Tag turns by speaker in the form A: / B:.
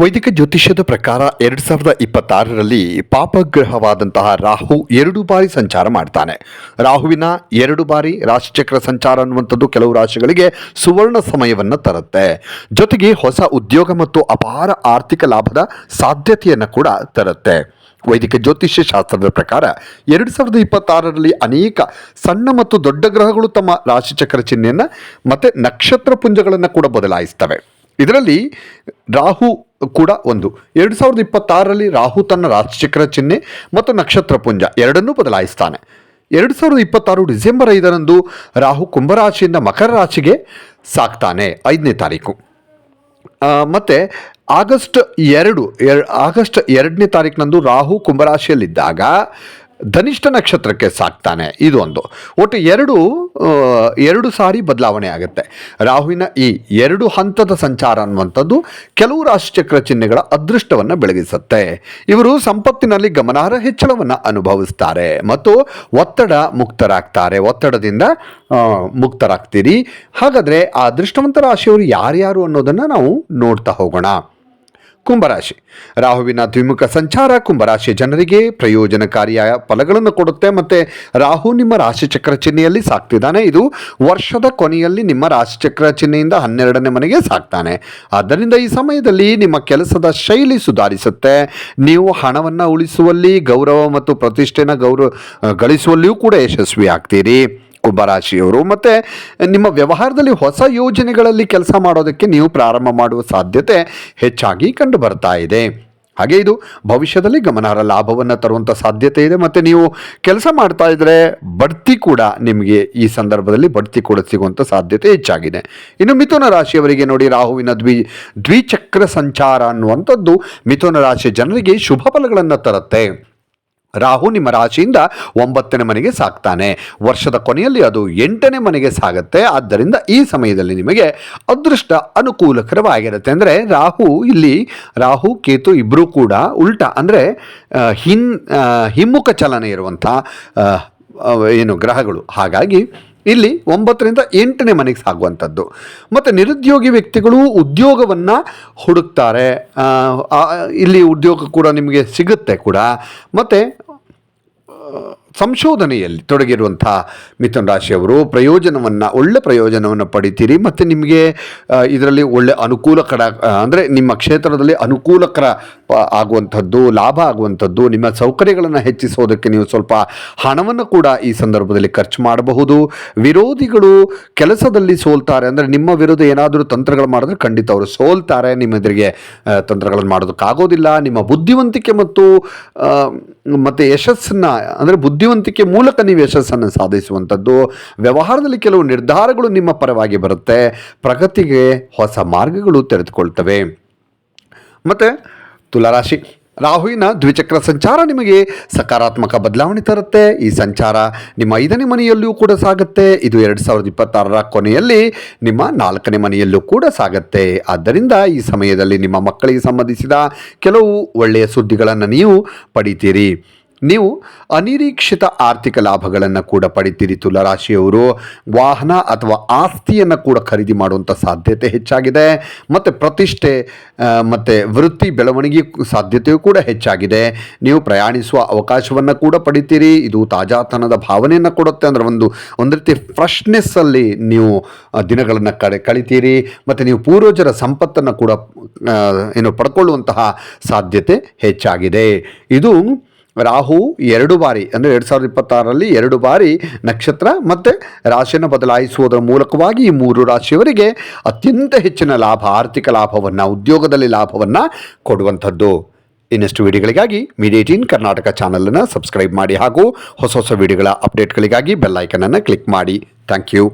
A: ವೈದಿಕ ಜ್ಯೋತಿಷ್ಯದ ಪ್ರಕಾರ ಎರಡು ಸಾವಿರದ ಇಪ್ಪತ್ತಾರರಲ್ಲಿ ಪಾಪಗ್ರಹವಾದಂತಹ ರಾಹು ಎರಡು ಬಾರಿ ಸಂಚಾರ ಮಾಡ್ತಾನೆ. ರಾಹುವಿನ ಎರಡು ಬಾರಿ ರಾಶಿಚಕ್ರ ಸಂಚಾರ ಅನ್ನುವಂಥದ್ದು ಕೆಲವು ರಾಶಿಗಳಿಗೆ ಸುವರ್ಣ ಸಮಯವನ್ನು ತರುತ್ತೆ. ಜೊತೆಗೆ ಹೊಸ ಉದ್ಯೋಗ ಮತ್ತು ಅಪಾರ ಆರ್ಥಿಕ ಲಾಭದ ಸಾಧ್ಯತೆಯನ್ನು ಕೂಡ ತರುತ್ತೆ. ವೈದಿಕ ಜ್ಯೋತಿಷ್ಯ ಶಾಸ್ತ್ರದ ಪ್ರಕಾರ ಎರಡು ಸಾವಿರದ ಇಪ್ಪತ್ತಾರರಲ್ಲಿ ಅನೇಕ ಸಣ್ಣ ಮತ್ತು ದೊಡ್ಡ ಗ್ರಹಗಳು ತಮ್ಮ ರಾಶಿಚಕ್ರ ಚಿಹ್ನೆಯನ್ನು ಮತ್ತು ನಕ್ಷತ್ರ ಪುಂಜಗಳನ್ನು ಕೂಡ ಬದಲಾಯಿಸ್ತವೆ. ಇದರಲ್ಲಿ ರಾಹು ಕೂಡ ಒಂದು. ಎರಡು ಸಾವಿರದ ಇಪ್ಪತ್ತಾರರಲ್ಲಿ ರಾಹು ತನ್ನ ರಾಜಚಕ್ರ ಚಿಹ್ನೆ ಮತ್ತು ನಕ್ಷತ್ರ ಪುಂಜ ಎರಡನ್ನೂ ಬದಲಾಯಿಸ್ತಾನೆ. ಎರಡು ಸಾವಿರದ ಇಪ್ಪತ್ತಾರು ಡಿಸೆಂಬರ್ ಐದರಂದು ರಾಹು ಕುಂಭರಾಶಿಯಿಂದ ಮಕರ ರಾಶಿಗೆ ಸಾಕ್ತಾನೆ ಐದನೇ ತಾರೀಕು. ಮತ್ತು ಆಗಸ್ಟ್ ಎರಡು, ಎರ್, ಆಗಸ್ಟ್ ಎರಡನೇ ತಾರೀಕಿನಂದು ರಾಹು ಕುಂಭರಾಶಿಯಲ್ಲಿದ್ದಾಗ ಧನಿಷ್ಠ ನಕ್ಷತ್ರಕ್ಕೆ ಸಾಕ್ತಾನೆ. ಇದು ಒಂದು. ಒಟ್ಟು ಎರಡು ಎರಡು ಸಾರಿ ಬದಲಾವಣೆ ಆಗುತ್ತೆ. ರಾಹುವಿನ ಈ ಎರಡು ಹಂತದ ಸಂಚಾರ ಅನ್ನುವಂಥದ್ದು ಕೆಲವು ರಾಶಿಚಕ್ರ ಚಿಹ್ನೆಗಳ ಅದೃಷ್ಟವನ್ನು ಬೆಳಗಿಸುತ್ತೆ. ಇವರು ಸಂಪತ್ತಿನಲ್ಲಿ ಗಮನಾರ್ಹ ಹೆಚ್ಚಳವನ್ನು ಅನುಭವಿಸ್ತಾರೆ. ಮತ್ತು ಒತ್ತಡ ಮುಕ್ತರಾಗ್ತಾರೆ. ಒತ್ತಡದಿಂದ ಮುಕ್ತರಾಗ್ತೀರಿ. ಹಾಗಾದರೆ ಆ ಅದೃಷ್ಟವಂತ ರಾಶಿಯವರು ಯಾರ್ಯಾರು ಅನ್ನೋದನ್ನು ನಾವು ನೋಡ್ತಾ ಹೋಗೋಣ. ಕುಂಭರಾಶಿ. ರಾಹುವಿನ ದ್ವಿಮುಖ ಸಂಚಾರ ಕುಂಭರಾಶಿ ಜನರಿಗೆ ಪ್ರಯೋಜನಕಾರಿಯ ಫಲಗಳನ್ನು ಕೊಡುತ್ತೆ ಮತ್ತು ರಾಹು ನಿಮ್ಮ ರಾಶಿಚಕ್ರ ಚಿಹ್ನೆಯಲ್ಲಿ ಸಾಕ್ತಿದ್ದಾನೆ. ಇದು ವರ್ಷದ ಕೊನೆಯಲ್ಲಿ ನಿಮ್ಮ ರಾಶಿಚಕ್ರ ಚಿಹ್ನೆಯಿಂದ ಹನ್ನೆರಡನೇ ಮನೆಗೆ ಸಾಕ್ತಾನೆ. ಆದ್ದರಿಂದ ಈ ಸಮಯದಲ್ಲಿ ನಿಮ್ಮ ಕೆಲಸದ ಶೈಲಿ ಸುಧಾರಿಸುತ್ತೆ. ನೀವು ಹಣವನ್ನು ಉಳಿಸುವಲ್ಲಿ, ಗೌರವ ಮತ್ತು ಪ್ರತಿಷ್ಠೆನ ಗೌರವ ಗಳಿಸುವಲ್ಲಿಯೂ ಕೂಡ ಯಶಸ್ವಿ ಆಗ್ತೀರಿ ಕುಂಭರಾಶಿಯವರು ಮತ್ತು ನಿಮ್ಮ ವ್ಯವಹಾರದಲ್ಲಿ ಹೊಸ ಯೋಜನೆಗಳಲ್ಲಿ ಕೆಲಸ ಮಾಡೋದಕ್ಕೆ ನೀವು ಪ್ರಾರಂಭ ಮಾಡುವ ಸಾಧ್ಯತೆ ಹೆಚ್ಚಾಗಿ ಕಂಡು ಬರ್ತಾ ಇದೆ. ಹಾಗೆ ಇದು ಭವಿಷ್ಯದಲ್ಲಿ ಗಮನಾರ್ಹ ಲಾಭವನ್ನು ತರುವಂಥ ಸಾಧ್ಯತೆ ಇದೆ. ಮತ್ತು ನೀವು ಕೆಲಸ ಮಾಡ್ತಾ ಇದ್ದರೆ ಬಡ್ತಿ ಕೂಡ ನಿಮಗೆ ಈ ಸಂದರ್ಭದಲ್ಲಿ ಬಡ್ತಿ ಕೂಡ ಸಿಗುವಂಥ ಸಾಧ್ಯತೆ ಹೆಚ್ಚಾಗಿದೆ. ಇನ್ನು ಮಿಥುನ ರಾಶಿಯವರಿಗೆ ನೋಡಿ, ರಾಹುವಿನ ದ್ವಿ, ದ್ವಿಚಕ್ರ ಸಂಚಾರ ಅನ್ನುವಂಥದ್ದು ಮಿಥುನ ರಾಶಿಯ ಜನರಿಗೆ ಶುಭ ಫಲಗಳನ್ನು ತರುತ್ತೆ. ರಾಹು ನಿಮ್ಮ ರಾಶಿಯಿಂದ ಒಂಬತ್ತನೇ ಮನೆಗೆ ಸಾಕ್ತಾನೆ. ವರ್ಷದ ಕೊನೆಯಲ್ಲಿ ಅದು ಎಂಟನೇ ಮನೆಗೆ ಸಾಗುತ್ತೆ. ಆದ್ದರಿಂದ ಈ ಸಮಯದಲ್ಲಿ ನಿಮಗೆ ಅದೃಷ್ಟ ಅನುಕೂಲಕರವಾಗಿರುತ್ತೆ. ಅಂದರೆ ರಾಹು ಇಲ್ಲಿ, ರಾಹು, ಕೇತು ಇಬ್ಬರೂ ಕೂಡ ಉಲ್ಟಾ ಅಂದರೆ ಹಿನ್ ಹಿಮ್ಮುಖ ಚಲನೆ ಇರುವಂಥ ಏನು ಗ್ರಹಗಳು. ಹಾಗಾಗಿ ಇಲ್ಲಿ ಒಂಬತ್ತರಿಂದ ಎಂಟನೇ ಮನೆಗೆ ಸಾಗುವಂಥದ್ದು. ಮತ್ತು ನಿರುದ್ಯೋಗಿ ವ್ಯಕ್ತಿಗಳು ಉದ್ಯೋಗವನ್ನು ಹುಡುಕ್ತಾರೆ. ಇಲ್ಲಿ ಉದ್ಯೋಗ ಕೂಡ ನಿಮಗೆ ಸಿಗುತ್ತೆ ಕೂಡ. ಮತ್ತು ಸಂಶೋಧನೆಯಲ್ಲಿ ತೊಡಗಿರುವಂಥ ಮಿಥುನ ರಾಶಿಯವರು ಪ್ರಯೋಜನವನ್ನು, ಒಳ್ಳೆ ಪ್ರಯೋಜನವನ್ನು ಪಡಿತೀರಿ ಮತ್ತು ನಿಮಗೆ ಇದರಲ್ಲಿ ಒಳ್ಳೆ ಅನುಕೂಲಕರ ಅಂದರೆ ನಿಮ್ಮ ಕ್ಷೇತ್ರದಲ್ಲಿ ಅನುಕೂಲಕರ ಆಗುವಂಥದ್ದು, ಲಾಭ ಆಗುವಂಥದ್ದು, ನಿಮ್ಮ ಸೌಕರ್ಯಗಳನ್ನು ಹೆಚ್ಚಿಸೋದಕ್ಕೆ ನೀವು ಸ್ವಲ್ಪ ಹಣವನ್ನು ಕೂಡ ಈ ಸಂದರ್ಭದಲ್ಲಿ ಖರ್ಚು ಮಾಡಬಹುದು. ವಿರೋಧಿಗಳು ಕೆಲಸದಲ್ಲಿ ಸೋಲ್ತಾರೆ, ಅಂದರೆ ನಿಮ್ಮ ವಿರುದ್ಧ ಏನಾದರೂ ತಂತ್ರಗಳು ಮಾಡಿದ್ರೆ ಖಂಡಿತ ಅವರು ಸೋಲ್ತಾರೆ, ನಿಮ್ಮ ಎದುರಿಗೆ ತಂತ್ರಗಳನ್ನು ಮಾಡೋದಕ್ಕಾಗೋದಿಲ್ಲ. ನಿಮ್ಮ ಬುದ್ಧಿವಂತಿಕೆ ಮತ್ತು ಮತ್ತು ಯಶಸ್ಸನ್ನು, ಅಂದರೆ ಬುದ್ಧಿವಂತಿಕೆ ಮೂಲಕ ನೀವು ಯಶಸ್ಸನ್ನು ಸಾಧಿಸುವಂಥದ್ದು. ವ್ಯವಹಾರದಲ್ಲಿ ಕೆಲವು ನಿರ್ಧಾರಗಳು ನಿಮ್ಮ ಪರವಾಗಿ ಬರುತ್ತೆ. ಪ್ರಗತಿಗೆ ಹೊಸ ಮಾರ್ಗಗಳು ತೆರೆದುಕೊಳ್ತವೆ. ಮತ್ತು ತುಲಾರಾಶಿ. ರಾಹುವಿನ ದ್ವಿಚಕ್ರ ಸಂಚಾರ ನಿಮಗೆ ಸಕಾರಾತ್ಮಕ ಬದಲಾವಣೆ ತರುತ್ತೆ. ಈ ಸಂಚಾರ ನಿಮ್ಮ ಐದನೇ ಮನೆಯಲ್ಲೂ ಕೂಡ ಸಾಗುತ್ತೆ. ಇದು ಎರಡು ಸಾವಿರದ ಇಪ್ಪತ್ತಾರರ ಕೊನೆಯಲ್ಲಿ ನಿಮ್ಮ ನಾಲ್ಕನೇ ಮನೆಯಲ್ಲೂ ಕೂಡ ಸಾಗುತ್ತೆ. ಆದ್ದರಿಂದ ಈ ಸಮಯದಲ್ಲಿ ನಿಮ್ಮ ಮಕ್ಕಳಿಗೆ ಸಂಬಂಧಿಸಿದ ಕೆಲವು ಒಳ್ಳೆಯ ಸುದ್ದಿಗಳನ್ನು ನೀವು ಪಡಿತೀರಿ. ನೀವು ಅನಿರೀಕ್ಷಿತ ಆರ್ಥಿಕ ಲಾಭಗಳನ್ನು ಕೂಡ ಪಡಿತೀರಿ ತುಲರಾಶಿಯವರು ವಾಹನ ಅಥವಾ ಆಸ್ತಿಯನ್ನು ಕೂಡ ಖರೀದಿ ಮಾಡುವಂಥ ಸಾಧ್ಯತೆ ಹೆಚ್ಚಾಗಿದೆ. ಮತ್ತು ಪ್ರತಿಷ್ಠೆ ಮತ್ತು ವೃತ್ತಿ ಬೆಳವಣಿಗೆ ಸಾಧ್ಯತೆಯೂ ಕೂಡ ಹೆಚ್ಚಾಗಿದೆ. ನೀವು ಪ್ರಯಾಣಿಸುವ ಅವಕಾಶವನ್ನು ಕೂಡ ಪಡಿತೀರಿ. ಇದು ತಾಜಾತನದ ಭಾವನೆಯನ್ನು ಕೊಡುತ್ತೆ ಅಂದರೆ ಒಂದು ಒಂದು ರೀತಿ ಫ್ರೆಶ್ನೆಸ್ಸಲ್ಲಿ ನೀವು ದಿನಗಳನ್ನು ಕಳೆ, ಕಳಿತೀರಿ. ಮತ್ತು ನೀವು ಪೂರ್ವಜರ ಸಂಪತ್ತನ್ನು ಕೂಡ ಏನು ಪಡ್ಕೊಳ್ಳುವಂತಹ ಸಾಧ್ಯತೆ ಹೆಚ್ಚಾಗಿದೆ. ಇದು ರಾಹು ಎರಡು ಬಾರಿ, ಅಂದರೆ ಎರಡು ಸಾವಿರದ ಇಪ್ಪತ್ತಾರರಲ್ಲಿ ಎರಡು ಬಾರಿ ನಕ್ಷತ್ರ ಮತ್ತು ರಾಶಿಯನ್ನು ಬದಲಾಯಿಸುವುದರ ಮೂಲಕವಾಗಿ ಈ ಮೂರು ರಾಶಿಯವರಿಗೆ ಅತ್ಯಂತ ಹೆಚ್ಚಿನ ಲಾಭ, ಆರ್ಥಿಕ ಲಾಭವನ್ನು, ಉದ್ಯೋಗದಲ್ಲಿ ಲಾಭವನ್ನು ಕೊಡುವಂಥದ್ದು. ಇನ್ನಷ್ಟು ವಿಡಿಯೋಗಳಿಗಾಗಿ ಮೀಡಿಯೇಟಿನ್ ಕರ್ನಾಟಕ ಚಾನಲನ್ನು ಸಬ್ಸ್ಕ್ರೈಬ್ ಮಾಡಿ ಹಾಗೂ ಹೊಸ ಹೊಸ ವಿಡಿಯೋಗಳ ಅಪ್ಡೇಟ್ಗಳಿಗಾಗಿ ಬೆಲ್ಲೈಕನನ್ನು ಕ್ಲಿಕ್ ಮಾಡಿ. Thank you.